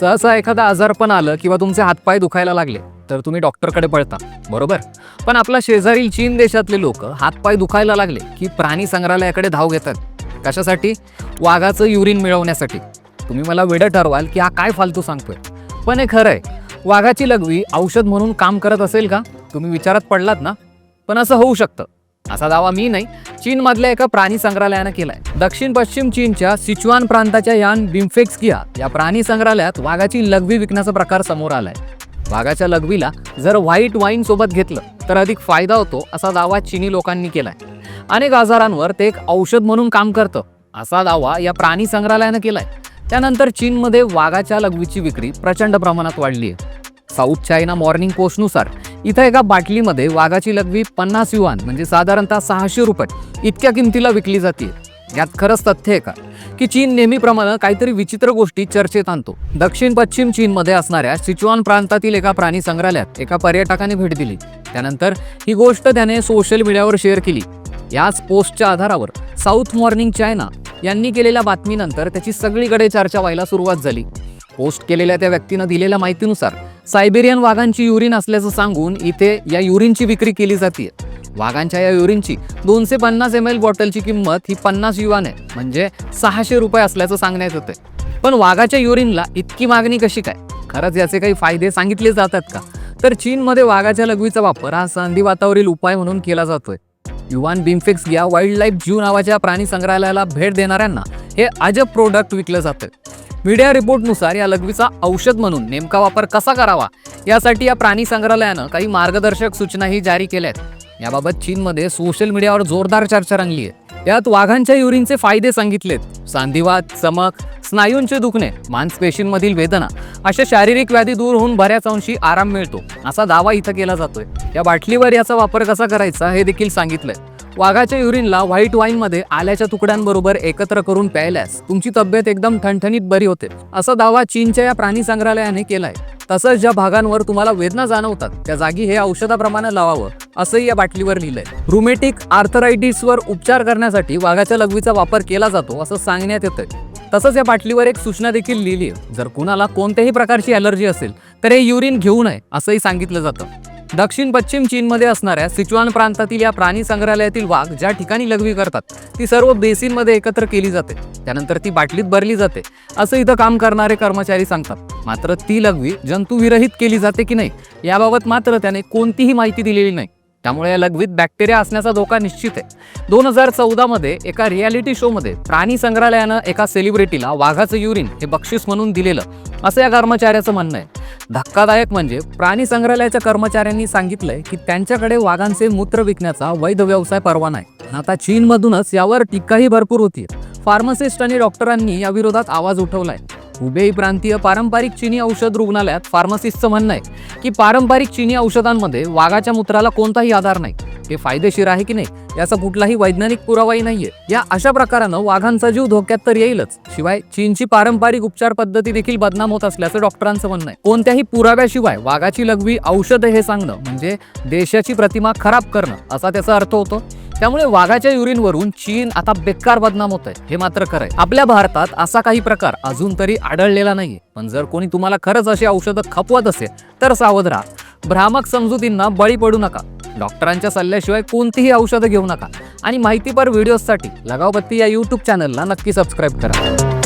सहसा एखादा आजारपण आलं किंवा तुमचे हातपाय दुखायला लागले तर तुम्ही डॉक्टरकडे पळता बरोबर? पण आपला शेजारील चीन देशातले लोक हातपाय दुखायला लागले की प्राणी संग्रहालयाकडे धाव घेतात. कशासाठी? वाघाचं युरिन मिळवण्यासाठी. तुम्ही मला वेडं ठरवाल की हा काय फालतू सांगतोय. पण हे खरं आहे वाघाची लघवी औषध म्हणून काम करत असेल का? तुम्ही विचारात पडलात ना? पण असं होऊ शकतं. असा दावा मी नाही. चीनमधल्या एका प्राणी संग्रहालयानं केलाय. दक्षिण पश्चिम चीनच्या सिचुआन प्रांताच्या यान बिम्फेक्सकिया या प्राणी संग्रहालयात वाघाची लघवी विकण्याचा प्रकार समोर आलाय. वाघाच्या लघवीला जर व्हाईट वाईन सोबत घेतलं तर अधिक फायदा होतो असा दावा चीनी लोकांनी केलाय. अनेक आजारांवर ते एक औषध म्हणून काम करतं असा दावा या प्राणी संग्रहालयानं केलाय. त्यानंतर चीनमध्ये वाघाच्या लघवीची विक्री प्रचंड प्रमाणात वाढली आहे साऊथ चायना मॉर्निंग पोस्टनुसार इथं एका बाटलीमध्ये वाघाची लघवी पन्नास युवान म्हणजे साधारणतः सहाशे रुपये इतक्या किमतीला विकली जाते. यात खरंच तथ्य आहे का? की चीन नेहमीप्रमाणे काहीतरी विचित्र गोष्टी चर्चेत आणतो. दक्षिण पश्चिम चीनमध्ये असणाऱ्या सिचुआन प्रांतातील एका प्राणी संग्रहालयात एका पर्यटकाने भेट दिली. त्यानंतर ही गोष्ट त्याने सोशल मीडियावर शेअर केली. याच पोस्टच्या आधारावर साऊथ मॉर्निंग चायना यांनी केलेल्या बातमीनंतर त्याची सगळीकडे चर्चा व्हायला सुरुवात झाली. पोस्ट केलेल्या त्या व्यक्तीनं दिलेल्या माहितीनुसार सायबेरियन वाघांची युरिन असल्याचं सांगून इथे या युरिनची विक्री केली जाते वाघांच्या या युरिनची दोनशे पन्नास एम एल बॉटलची किंमत ही पन्नास युवान आहे म्हणजे सहाशे रुपये असल्याचं सांगण्यात येते पण वाघाच्या युरिनला इतकी मागणी कशी काय? खरंच याचे काही फायदे सांगितले जातात का? तर चीनमध्ये वाघाच्या लघवीचा वापर हा संधिवातावरील उपाय म्हणून केला जातोय. युवान बिमफिक्स या वाईल्ड लाईफ जीव नावाच्या प्राणी संग्रहालयाला भेट देणाऱ्यांना हे अजब प्रोडक्ट विकलं जातं मीडिया रिपोर्टनुसार या लघवीचा औषध म्हणून नेमका वापर कसा करावा? यासाठी या प्राणी संग्रहालयानं काही मार्गदर्शक सूचनाही जारी केल्या आहेत याबाबत चीनमध्ये सोशल मीडियावर जोरदार चर्चा रंगली आहे. यात वाघांच्या युरिनचे फायदे सांगितलेत. सांधिवात चमक स्नायूंचे दुखणे मांसपेशींमधील वेदना अशा शारीरिक व्याधी दूर होऊन बऱ्याच अंशी आराम मिळतो असा दावा इथं केला जातोय. या बाटलीवर याचा वापर कसा करायचा हे देखील सांगितलंय. वाघाच्या युरिनला व्हाईट वाईनमध्ये आल्याच्या तुकड्यांबरोबर एकत्र करून प्यायल्यास तुमची तब्येत एकदम ठणठणीत बरी होते असा दावा चीनच्या या प्राणी संग्रहालयाने केलाय. तसंच ज्या भागांवर तुम्हाला वेदना जाणवतात त्या जागी हे औषधाप्रमाणे लावावं असंही या बाटलीवर लिहिलंय. रुमेटिक आर्थरायटिसवर उपचार करण्यासाठी वाघाच्या लघवीचा वापर केला जातो असं सांगण्यात येतंय. तसंच या बाटलीवर एक सूचना देखील लिहिली आहे जर कुणाला कोणत्याही प्रकारची अलर्जी असेल तर हे युरिन घेऊ नये असंही सांगितलं जातं. दक्षिण पश्चिम चीनमध्ये असणाऱ्या सिच्युआन प्रांतातील या प्राणी संग्रहालयातील वाघ ज्या ठिकाणी लघवी करतात ती सर्व बेसिनमध्ये एकत्र केली जाते. त्यानंतर ती बाटलीत भरली जाते. असं इथं काम करणारे कर्मचारी सांगतात. मात्र ती लघवी जंतुविरहित केली जाते की नाही याबाबत मात्र त्याने कोणतीही माहिती दिलेली नाही. त्यामुळे या लघवीत बॅक्टेरिया असण्याचा धोका निश्चित आहे. दोन हजार चौदामध्ये एका रियालिटी शोमध्ये प्राणी संग्रहालयानं एका सेलिब्रिटीला वाघाचं युरिन हे बक्षीस म्हणून दिलेलं असं या कर्मचाऱ्याचं म्हणणं आहे. धक्कादायक म्हणजे प्राणी संग्रहालयाच्या कर्मचाऱ्यांनी सांगितलंय की त्यांच्याकडे वाघांचे मूत्र विकण्याचा वैध व्यवसाय परवाना आहे आता चीनमधूनच यावर टीकाही भरपूर होती फार्मासिस्ट आणि डॉक्टरांनी या विरोधात आवाज उठवलाय. हुबेई प्रांतीय पारंपरिक चिनी औषध रुग्णालयात फार्मसिस्टचं म्हणणं आहे की पारंपरिक चिनी औषधांमध्ये वाघाच्या मूत्राला कोणताही आधार नाही. हे फायदेशीर आहे की नाही याचा कुठलाही वैज्ञानिक पुरावाही नाहीये. या अशा प्रकारानं वाघांचा जीव धोक्यात तर येईलच. शिवाय चीनची पारंपरिक उपचार पद्धती देखील बदनाम होत असल्याचं डॉक्टरांचं म्हणणं आहे. कोणत्याही पुराव्याशिवाय वाघाची लघवी औषध हे सांगणं म्हणजे देशाची प्रतिमा खराब करणं असा त्याचा अर्थ होतो. त्यामुळे वाघाच्या युरिनवरून चीन आता बेकार बदनाम होत आहे हे मात्र खरंय आपल्या भारतात असा काही प्रकार अजून तरी आढळलेला नाहीये. पण जर कोणी तुम्हाला खरंच अशी औषधं खपवत असेल तर सावध राहा. भ्रामक समजुतींना बळी पडू नका. डॉक्टरांच्या सल्ल्याशिवाय कोणतीही औषधं घेऊ नका. आणि माहितीपर व्हिडिओजसाठी लगावबत्ती या यूट्यूब चॅनलला नक्की सबस्क्राईब करा.